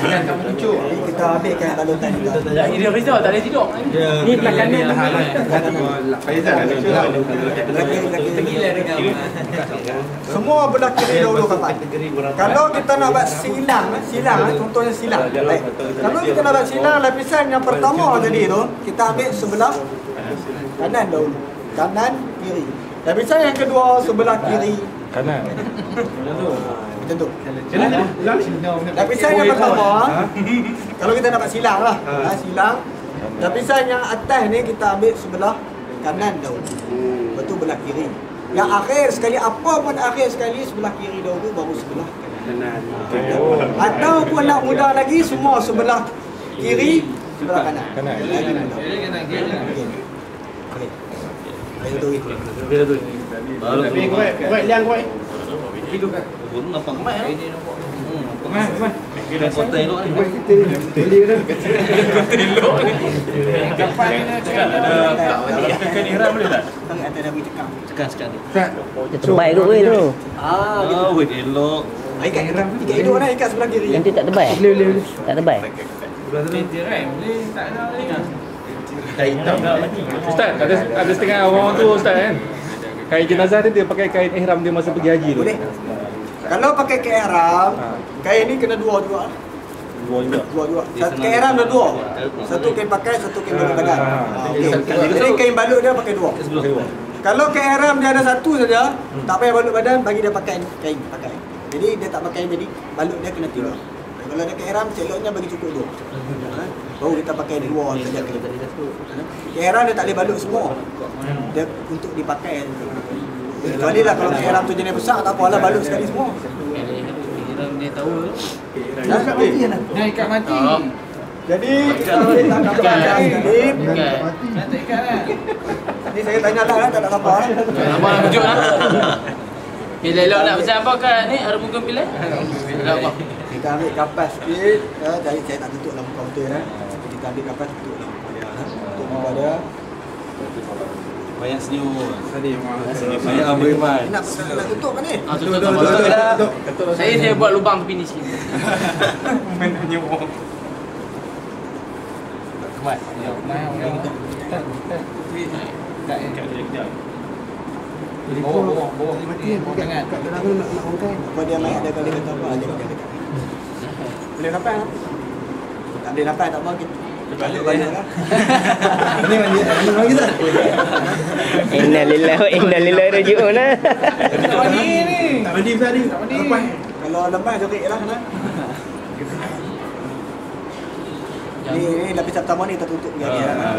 Jangan kamu cucuk. Kita ambilkan balutan. Ya, ini Rizal tak boleh tidur. Ni belah kanan tu. Faizal ada cucuk. Lagi lagi. Tergila dengan Semua belah kiri dahulu kapan. Kalau kita nak buat silang, silang, eh, contohnya silang. Baik. Kalau kita nak buat silang lapisan yang pertama tadi tu, kita ambil sebelah kanan dahulu. Kanan, kiri. Lapisan yang kedua sebelah kiri. Kanan. Macam tu. Jalan jalan. Lapisan yang pertama, kalau kita nak buat silang lah. Ha, silang. Lapisan yang atas ni kita ambil sebelah kanan dahulu. Lepas tu belah kiri. Yang akhir sekali, apa pun akhir sekali sebelah kiri dahulu baru sebelah kanan. Ataupun nak mudah lagi semua sebelah kiri sebelah kanan. Kanan. Lagi mudah. Okey. Okey. Ayo tu. Baru tapi kuat, Pun. Hmm, kota elok ni. Kapan cakap ada boleh tak? Tengah dah cekam. Sekali. Terbaik kot weh tu. Ah, gitu. Oh, wait elok. Ikat hiram. Ikat hidup lah ikat sebelah kiri. Yang tu tak terbaik. Boleh boleh boleh. Tak terbaik. Kain hitam. Ustaz, ada ada setengah orang tu Ustaz kan. Kain jenazah dia, dia pakai kain ihram dia masa pergi haji tu. Boleh. Kalau pakai kain ihram, Ha. kain ni kena dua juga. Dua juga. Dua juga. Satu kain ihram ada dua. Satu kain pakai, satu kain balut badan. Ah. Ha, okey. Jadi kain balut dia pakai dua. Dua. Kalau kain ihram dia ada satu saja, tak payah balut badan, bagi dia pakai kain pakai. Jadi dia tak pakai jadi balut dia kena tiga. Kalau ada kain ihram, celoknya bagi cukup dua. Ha? Baru kita pakai dua saja kain. Kain ihram dia tak boleh balut semua. Dia untuk dipakai. Kecuali lah kalau ihram tu jenis besar, tak apalah balut sekali semua. Dia tahu. Dah mati kan? Nak ikat mati. Oh. Jadi kalau kita nak baca sekali, Bukan. Nak tak ikat lah. ni saya tanya lah tak nak sabar. Pujuk lah. Okay, elok nak pesan apa kat ni? Arumukum pilih? Tak apa. Kita ambil kapas sikit, ya, jadi saya tak tutup lah muka betul ya. Kita ambil kapas tutup muka dia. Ha? Tutup muka dia. Banyak senyum. Tadi memang. Banyak beriman. Nak, nak tutup kan ni? Ah, tutup tak apa. Saya saya buat lubang tepi ni sikit. Kuat. Bawah, bawah, bawah. Bawah tangan. Apa dia main ada kali kata apa aja kali kata. Boleh nampak tak? Tak boleh nampak tak apa kita. Balik banyak lah. Ini mandi, mana lagi tak? Innalillahi wa inna ilaihi raji'un. ah. Tak mandi ni. Tak mandi Ustaz ni. Tak mandi. Kalau lepas jerit lah kan. Ni ni lapis pertama ni tertutup dia. Ah,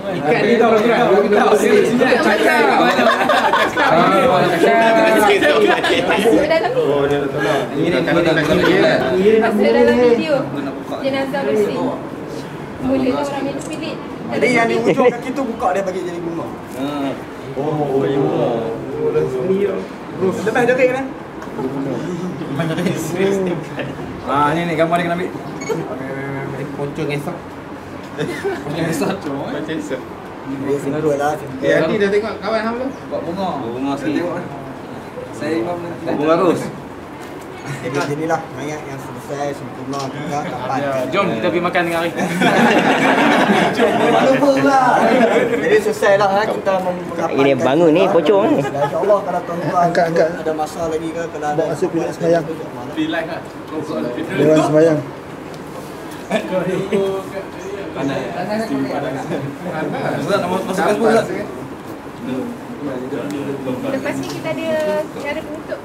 Ikat ni tau kan. Kalau kita tak sini sini cakap. dalam Oh, dia tolong. Ini kalau tak kalau dia masa dalam video nak buka. jenazah bersih. Mula tu orang minum pilit. Jadi yang di ujung kaki tu buka dia bagi jadi bunga. Ah. Oh, iya. Lepas jerit kan? Ah, ni ni gambar dia kena ambil. Poncong esok. Poncong esok. Dia simple lah. Eh, nanti dah tengok kawan hang belum? Buat bunga. Bunga sikit. Saya imam Bunga ros. Jadi inilah mayat yang selesai sempurna juga kapan. Jom kita pergi makan dengan Arif. lah. Jadi selesai lah eh, kita mengapaikan. Ini bangun ni, pocong ni. Dan InsyaAllah kalau tuan-tuan Angkat, angkat. ada masa lagi ke kalau ada Bawa masuk bilik sembahyang. Relax lah. Dewan sembahyang. Ustaz nak masukkan pula. Lepas ni kita ada cara penutup